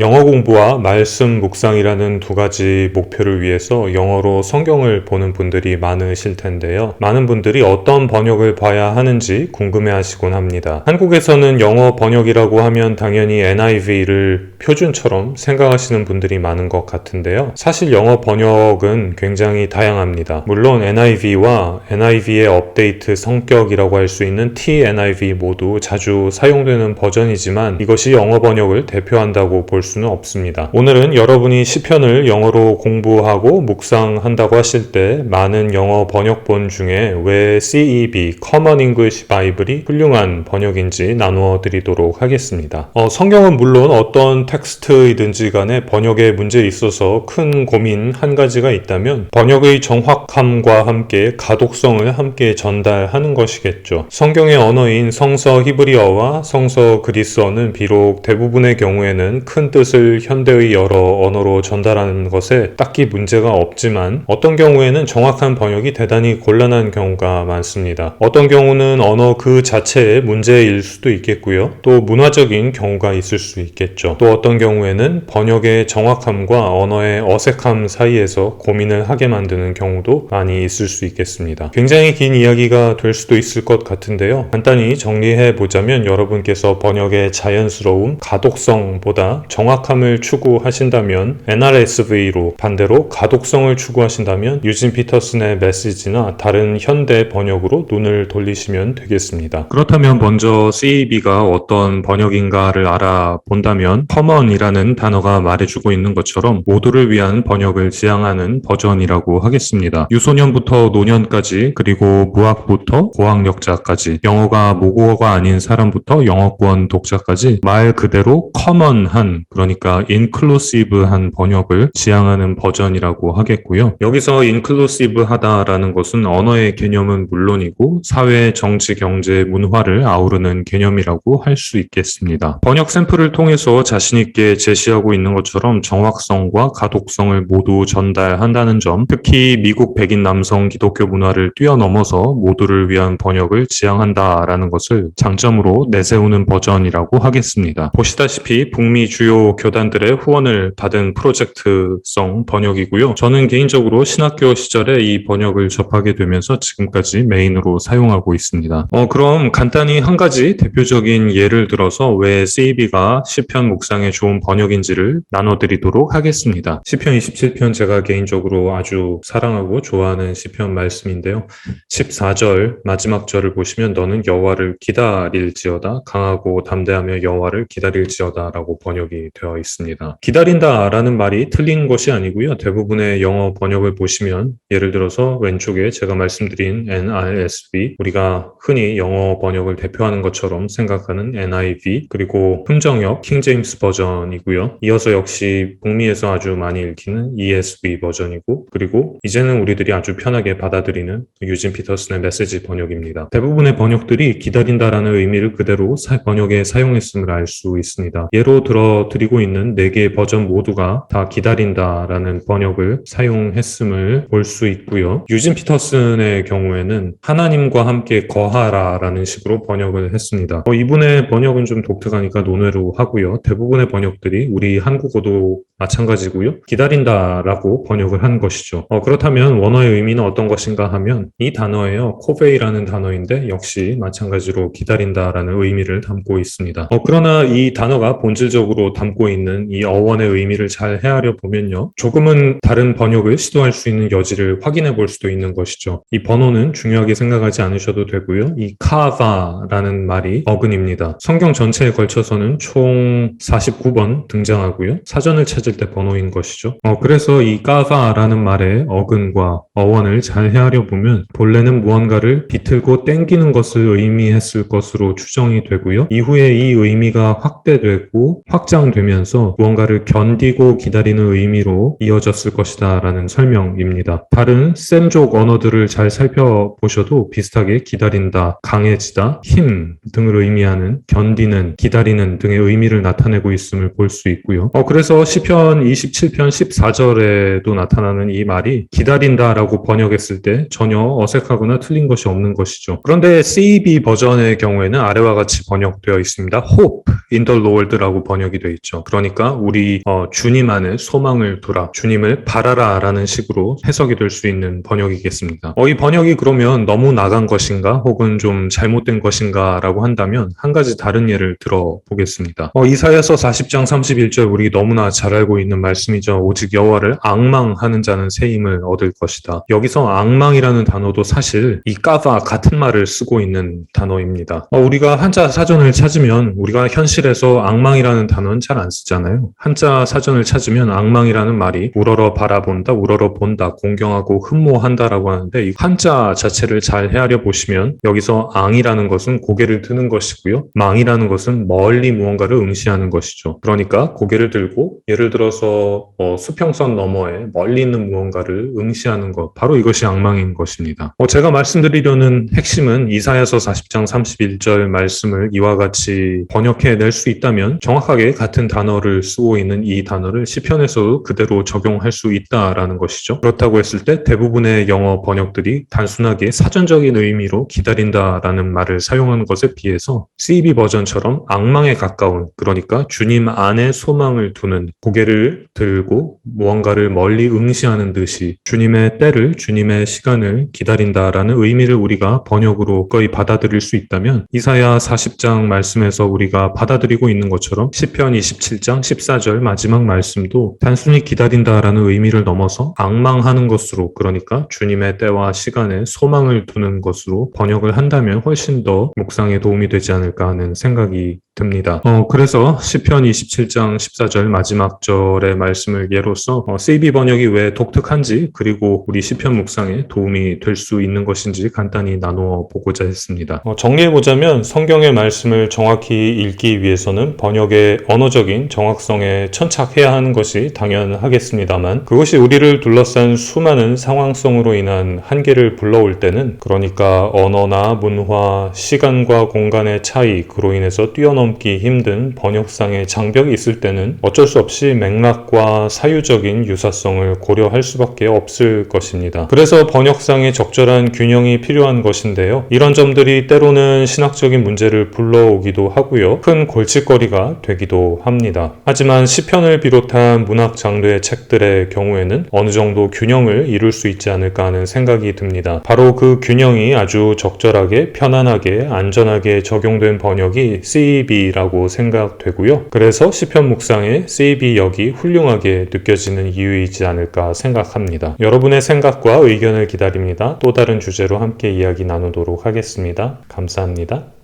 영어 공부와 말씀 묵상이라는 두 가지 목표를 위해서 영어로 성경을 보는 분들이 많으실 텐데요. 많은 분들이 어떤 번역을 봐야 하는지 궁금해 하시곤 합니다. 한국에서는 영어 번역이라고 하면 당연히 NIV를 표준처럼 생각하시는 분들이 많은 것 같은데요. 사실 영어 번역은 굉장히 다양합니다. 물론 NIV와 NIV의 업데이트 성격이라고 할 수 있는 TNIV 모두 자주 사용되는 버전이지만 이것이 영어 번역을 대표한다고 볼 수는 없습니다. 오늘은 여러분이 시편을 영어로 공부하고 묵상한다고 하실 때 많은 영어 번역본 중에 왜 CEB Common English Bible이 훌륭한 번역인지 나누어 드리도록 하겠습니다. 어, 성경은 물론 어떤 텍스트이든지 간에 번역에 문제에 있어서 큰 고민 한 가지가 있다면 번역의 정확함과 함께 가독성을 함께 전달하는 것이겠죠. 성경의 언어인 성서 히브리어와 성서 그리스어는 비록 대부분의 경우에는 큰 뜻을 현대의 여러 언어로 전달하는 것에 딱히 문제가 없지만 어떤 경우에는 정확한 번역이 대단히 곤란한 경우가 많습니다. 어떤 경우는 언어 그 자체의 문제일 수도 있겠고요. 또 문화적인 경우가 있을 수 있겠죠. 또 어떤 경우에는 번역의 정확함과 언어의 어색함 사이에서 고민을 하게 만드는 경우도 많이 있을 수 있겠습니다. 굉장히 긴 이야기가 될 수도 있을 것 같은데요. 간단히 정리해 보자면 여러분께서 번역의 자연스러움, 가독성보다 정 확함을 추구하신다면 NRSV로 반대로 가독성을 추구하신다면 유진 피터슨의 메시지나 다른 현대 번역으로 눈을 돌리시면 되겠습니다. 그렇다면 먼저 CEB가 어떤 번역인가를 알아본다면 common이라는 단어가 말해주고 있는 것처럼 모두를 위한 번역을 지향하는 버전이라고 하겠습니다. 유소년부터 노년까지 그리고 무학부터 고학력자까지 영어가 모국어가 아닌 사람부터 영어권 독자까지 말 그대로 common한 그러니까 inclusive한 번역을 지향하는 버전이라고 하겠고요. 여기서 inclusive하다라는 것은 언어의 개념은 물론이고 사회, 정치, 경제, 문화를 아우르는 개념이라고 할 수 있겠습니다. 번역 샘플을 통해서 자신 있게 제시하고 있는 것처럼 정확성과 가독성을 모두 전달한다는 점, 특히 미국 백인 남성 기독교 문화를 뛰어넘어서 모두를 위한 번역을 지향한다라는 것을 장점으로 내세우는 버전이라고 하겠습니다. 보시다시피 북미 주요 교단들의 후원을 받은 프로젝트성 번역이고요. 저는 개인적으로 신학교 시절에 이 번역을 접하게 되면서 지금까지 메인으로 사용하고 있습니다. 어, 그럼 간단히 한 가지 대표적인 예를 들어서 왜 CEB가 시편 묵상에 좋은 번역인지를 나눠드리도록 하겠습니다. 시편 27편 제가 개인적으로 아주 사랑하고 좋아하는 시편 말씀인데요. 14절 마지막 절을 보시면 너는 여호와를 기다릴지어다 강하고 담대하며 여호와를 기다릴지어다라고 번역이 되어 있습니다. 기다린다 라는 말이 틀린 것이 아니고요. 대부분의 영어 번역을 보시면 예를 들어서 왼쪽에 제가 말씀드린 NRSV 우리가 흔히 영어 번역을 대표하는 것처럼 생각하는 NIV 그리고 훈정역 킹제임스 버전이고요. 이어서 역시 북미에서 아주 많이 읽히는 ESV 버전이고 그리고 이제는 우리들이 아주 편하게 받아들이는 유진 피터슨의 메시지 번역입니다. 대부분의 번역들이 기다린다라는 의미를 그대로 사- 번역에 사용했음을 알 수 있습니다. 예로 들어 드리고 있는 네 개의 버전 모두가 다 기다린다라는 번역을 사용했음을 볼 수 있고요. 유진 피터슨의 경우에는 하나님과 함께 거하라라는 식으로 번역을 했습니다. 어, 이분의 번역은 좀 독특하니까 논외로 하고요. 대부분의 번역들이 우리 한국어도 마찬가지고요. 기다린다라고 번역을 한 것이죠. 어, 그렇다면 원어의 의미는 어떤 것인가 하면 이 단어예요. 코베이라는 단어인데 역시 마찬가지로 기다린다라는 의미를 담고 있습니다. 어, 그러나 이 단어가 본질적으로 담고 있는 이 어원의 의미를 잘 헤아려 보면요. 조금은 다른 번역을 시도할 수 있는 여지를 확인해 볼 수도 있는 것이죠. 이 번호는 중요하게 생각하지 않으셔도 되고요. 이 카바라는 말이 어근입니다. 성경 전체에 걸쳐서는 총 49번 등장하고요. 사전을 찾을 때 번호인 것이죠. 어, 그래서 이 까바라는 말의 어근과 어원을 잘 헤아려 보면 본래는 무언가를 비틀고 땡기는 것을 의미했을 것으로 추정이 되고요. 이후에 이 의미가 확대되고 확장되 면서 무언가를 견디고 기다리는 의미로 이어졌을 것이다 라는 설명입니다. 다른 셈족 언어들을 잘 살펴보셔도 비슷하게 기다린다, 강해지다, 힘 등을 의미하는 견디는, 기다리는 등의 의미를 나타내고 있음을 볼 수 있고요. 어, 그래서 시편 27편 14절에도 나타나는 이 말이 기다린다 라고 번역했을 때 전혀 어색하거나 틀린 것이 없는 것이죠. 그런데 CEB 버전의 경우에는 아래와 같이 번역되어 있습니다. Hope Lord라고 번역이 되어 있죠. 그러니까 우리 어, 주님 안에 소망을 두라, 주님을 바라라라는 식으로 해석이 될 수 있는 번역이겠습니다. 어, 이 번역이 그러면 너무 나간 것인가, 혹은 좀 잘못된 것인가라고 한다면 한 가지 다른 예를 들어보겠습니다. 어, 이사야서 40장 31절 우리 너무나 잘 알고 있는 말씀이죠. 오직 여호와를 악망하는 자는 새 힘을 얻을 것이다. 여기서 악망이라는 단어도 사실 이 까바 같은 말을 쓰고 있는 단어입니다. 어, 우리가 한자 사전을 찾으면 우리가 현실 에서 악망이라는 단어는 잘 안 쓰잖아요. 한자 사전을 찾으면 악망이라는 말이 우러러 바라본다, 우러러 본다, 공경하고 흠모한다라고 하는데 이 한자 자체를 잘 헤아려 보시면 여기서 앙이라는 것은 고개를 드는 것이고요. 망이라는 것은 멀리 무언가를 응시하는 것이죠. 그러니까 고개를 들고 예를 들어서 어, 수평선 너머에 멀리 있는 무언가를 응시하는 것, 바로 이것이 악망인 것입니다. 어, 제가 말씀드리려는 핵심은 이사야서 40장 31절 말씀을 이와 같이 번역해 낼 수 있다면 정확하게 같은 단어를 쓰고 있는 이 단어를 시편에서도 그대로 적용할 수 있다라는 것이죠. 그렇다고 했을 때 대부분의 영어 번역들이 단순하게 사전적인 의미로 기다린다라는 말을 사용하는 것에 비해서 CB 버전처럼 악망에 가까운 그러니까 주님 안에 소망을 두는 고개를 들고 무언가를 멀리 응시하는 듯이 주님의 때를 주님의 시간을 기다린다라는 의미를 우리가 번역으로 거의 받아들일 수 있다면 이사야 40장 말씀에서 우리가 받아 들이고 있는 것처럼 시편 27장 14절 마지막 말씀도 단순히 기다린다라는 의미를 넘어서 악망하는 것으로 그러니까 주님의 때와 시간에 소망을 두는 것으로 번역을 한다면 훨씬 더 묵상에 도움이 되지 않을까 하는 생각이 듭니다. 어, 그래서 시편 27장 14절 마지막 절의 말씀을 예로서 어, CB 번역이 왜 독특한지 그리고 우리 시편 묵상에 도움이 될 수 있는 것인지 간단히 나누어 보고자 했습니다. 어, 정리해 보자면 성경의 말씀을 정확히 읽기 위해 서는 번역의 언어적인 정확성에 천착해야 하는 것이 당연하겠습니다만 그것이 우리를 둘러싼 수많은 상황성으로 인한 한계를 불러올 때는 그러니까 언어나 문화, 시간과 공간의 차이 그로 인해서 뛰어넘기 힘든 번역상의 장벽이 있을 때는 어쩔 수 없이 맥락과 사유적인 유사성을 고려할 수밖에 없을 것입니다. 그래서 번역상의 적절한 균형이 필요한 것인데요. 이런 점들이 때로는 신학적인 문제를 불러오기도 하고요. 큰 골칫거리가 되기도 합니다. 하지만 시편을 비롯한 문학 장르의 책들의 경우에는 어느 정도 균형을 이룰 수 있지 않을까 하는 생각이 듭니다. 바로 그 균형이 아주 적절하게 편안하게 안전하게 적용된 번역이 CEB라고 생각되고요. 그래서 시편 묵상에 CEB 역이 훌륭하게 느껴지는 이유이지 않을까 생각합니다. 여러분의 생각과 의견을 기다립니다. 또 다른 주제로 함께 이야기 나누도록 하겠습니다. 감사합니다.